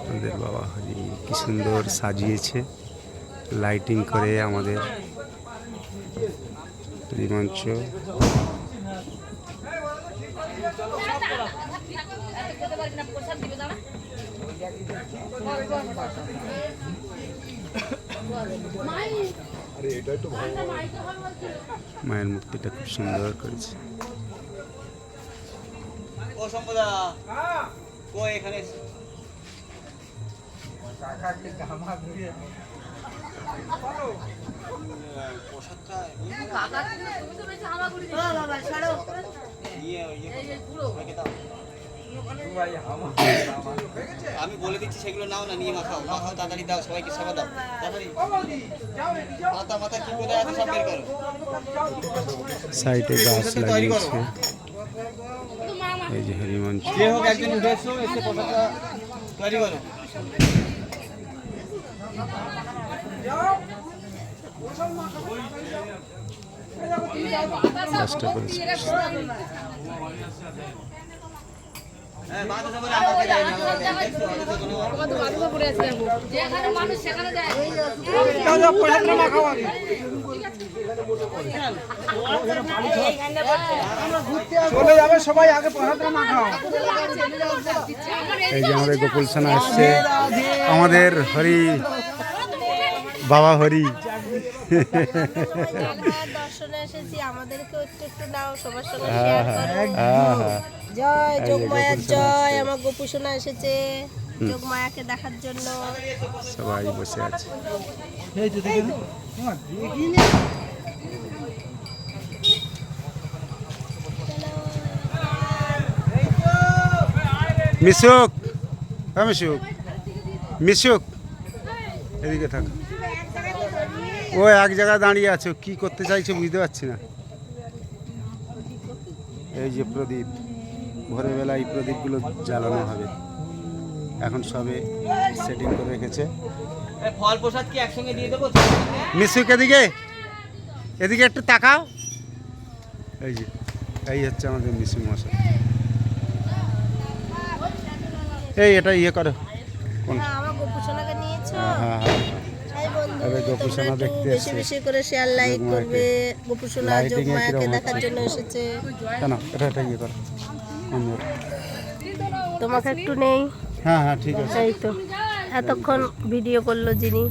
আমাদের বাবা হরি কি সুন্দর সাজিয়েছে লাইটিং করে আমাদের। মঞ্চ মায়ের মূর্তিটা খুব সুন্দর করেছে। এখানে। আমি বলে দিচ্ছি সেগুলো নাও না, নিয়ে মাখাও মাখাও তাড়াতাড়ি দাও, সবাইকে সেবা দাও। তাড়াতাড়ি। মাথা মাথা কি কোথায় আছে সব বের করো। সাইডে গাছ লাগিয়েছে। এই যে হরিমঞ্চ যে হোক একজন উঠে এসে প্রসাদটা তৈরি করো। গাছটা করেছে যেখানে মানুষ সেখানে যায়। চলে যাবে সবাই আগে প্রসাদটা মাখাও এই যে আমাদের গোকুল সোনা আসছে আমাদের হরি বাবা হরি। জয় যোগমায়ার। আমার গোপুসোনা এসেছে যোগমায়াকে দেখার জন্য সবাই বসে আছে এই তো দেখে নাও। তোমার দেখি নে। মিশুক। হ্যাঁ মিশুক। মিশুক। এদিকে থাক। ও এক জায়গায় দাঁড়িয়ে আছো কি করতে চাইছে বুঝতে পারছি না। এই যে প্রদীপ ভোরবেলা এই প্রদীপগুলো জ্বালানো হবে। এখন সবে সেটিং করে রেখেছে। ফল প্রসাদ কি একসঙ্গে দিয়ে দেবো? মিশুক এদিকে? এদিকে একটু তাকাও। এই যে এই হচ্ছে আমাদের মিশু মশাই। এই এটা ইয়ে করো। কোন? হ্যাঁ নিয়েছো? হ্যাঁ হ্যাঁ হ্যাঁ। তবে গোপুসোনা দেখতে বেশি বেশি করে শেয়ার লাইক করবে। গোপুসোনা যোগমায়াকে দেখার জন্য এসেছে। কেন? এটা এটা ইয়ে করো। তোমাকে একটু নেই? হ্যাঁ হ্যাঁ ঠিক আছে। এই তো। এতক্ষণ ভিডিও করল যিনি।